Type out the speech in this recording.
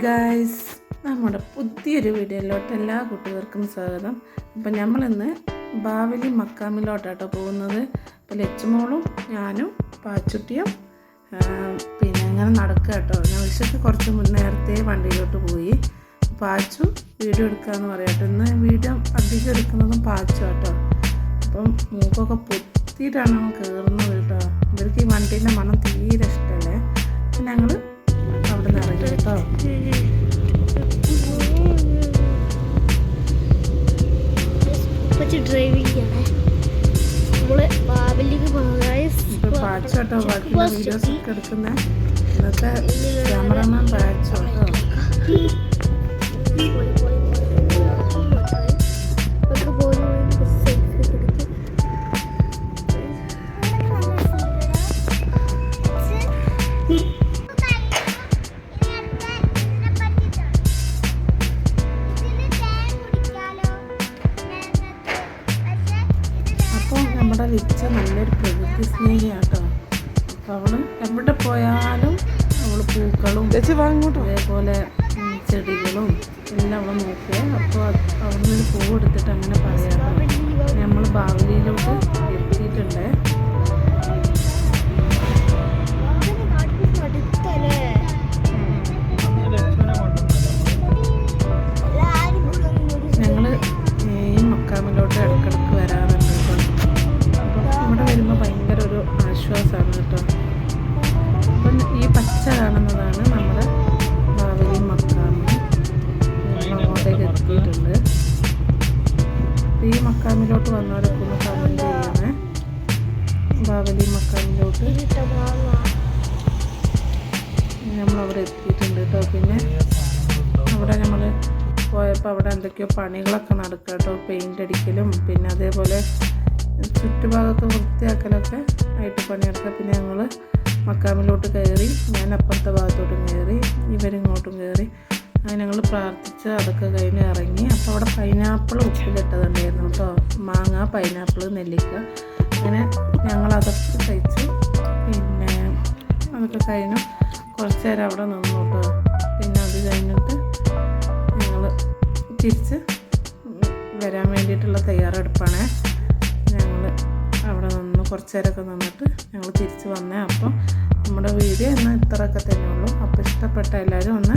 Guys നമ്മുടെ പുതിയൊരു വീഡിയോയിലോട്ട് എല്ലാ കുട്ടികൾക്കും സ്വാഗതം. അപ്പം നമ്മളിന്ന് ബാവലി മക്കാമിലോട്ടാട്ടോ പോകുന്നത്. അപ്പോൾ ലച്ചുമോളും ഞാനും പാച്ചുട്ടിയും പിന്നെ അങ്ങനെ നടക്കുക കേട്ടോ ഞാൻ ഉച്ചയ്ക്ക് കുറച്ച് മുന്നേരത്തെ വണ്ടിയിലോട്ട് പോയി. പാച്ചു വീഡിയോ എടുക്കാമെന്ന് പറയാട്ടോ. ഇന്ന് വീഡിയോ അധികം എടുക്കുന്നതും പാച്ചു കേട്ടോ അപ്പം മൂക്കൊക്കെ പൊത്തിയിട്ടാണ് കയറുന്നത് കേട്ടോ. ഇവർക്ക് ഈ വണ്ടീന്റെ മണം തീരെ ഇഷ്ടമല്ലേ? ഞങ്ങൾ കേട്ടോ ഡ്രൈവിംഗ് ആണ് നമ്മൾ ബാബലിക്ക് ഇപ്പൊ പാച്ചു കേട്ടോ ബാക്കിയുള്ള വീഡിയോസ് ഒക്കെ എടുക്കുന്ന. ഇന്നത്തെ ക്യാമറമാൻ അപ്പോൾ നമ്മുടെ നല്ലൊരു പ്രകൃതി സ്നേഹിയാട്ടോ. അപ്പോൾ അവൾ എവിടെ പോയാലും അവൾ പൂക്കളും അതേപോലെ ചെടികളും എല്ലാം അവളെ നോക്കുക അപ്പോൾ അവിടെ നിന്ന് പൂ എടുത്തിട്ട് അങ്ങനെ പറയാട്ടോ. നമ്മൾ ഭാവിയിലോട്ട് എത്തിയിട്ടുണ്ട്. ഞങ്ങൾ ഈ മക്കാമിലോട്ട് ഇടക്കിടക്ക് വരാറുണ്ട് മക്കാമിലോട്ട് വന്നവരൊക്കെ ഒന്ന് കമന്റ് ചെയ്യണേ ബാവലി മക്കാമിലോട്ട്. നമ്മളവിടെ എത്തിയിട്ടുണ്ട് കേട്ടോ. പിന്നെ അവിടെ നമ്മൾ പോയപ്പോൾ അവിടെ എന്തൊക്കെയോ പണികളൊക്കെ നടക്കുക കേട്ടോ. പെയിന്റ് അടിക്കലും പിന്നെ അതേപോലെ ചുറ്റുഭാഗമൊക്കെ വൃത്തിയാക്കലൊക്കെ ആയിട്ട് പണിയെടുക്കുക പിന്നെ ഞങ്ങൾ മക്കാമിലോട്ട് കയറി ഞാൻ അപ്പുറത്തെ ഭാഗത്തോട്ടും കയറി ഇവരിങ്ങോട്ടും കയറി. അങ്ങനെ ഞങ്ങൾ പ്രാർത്ഥിച്ച് അതൊക്കെ കഴിഞ്ഞ് ഇറങ്ങി. അപ്പോൾ അവിടെ പൈനാപ്പിൾ ഉച്ചയിലിട്ടതുണ്ടായിരുന്നു കേട്ടോ. മാങ്ങ പൈനാപ്പിൾ നെല്ലിക്ക. അങ്ങനെ ഞങ്ങൾ അതൊക്കെ കഴിച്ചു. പിന്നെ അതൊക്കെ കഴിഞ്ഞു. കുറച്ച് നേരം അവിടെ നിന്നു കേട്ടോ. പിന്നെ അത് കഴിഞ്ഞിട്ട് ഞങ്ങൾ തിരിച്ച് വരാൻ വേണ്ടിയിട്ടുള്ള തയ്യാറെടുപ്പാണ്. ഞങ്ങൾ അവിടെ നിന്ന്. കുറച്ച് നേരമൊക്കെ നിന്നിട്ട് ഞങ്ങൾ തിരിച്ച് വന്നേ. അപ്പം നമ്മുടെ വീഡിയോ എന്നാൽ ഇത്രയൊക്കെ തന്നെ ഉള്ളൂ. അപ്പോൾ ഇഷ്ടപ്പെട്ട എല്ലാവരും ഒന്ന്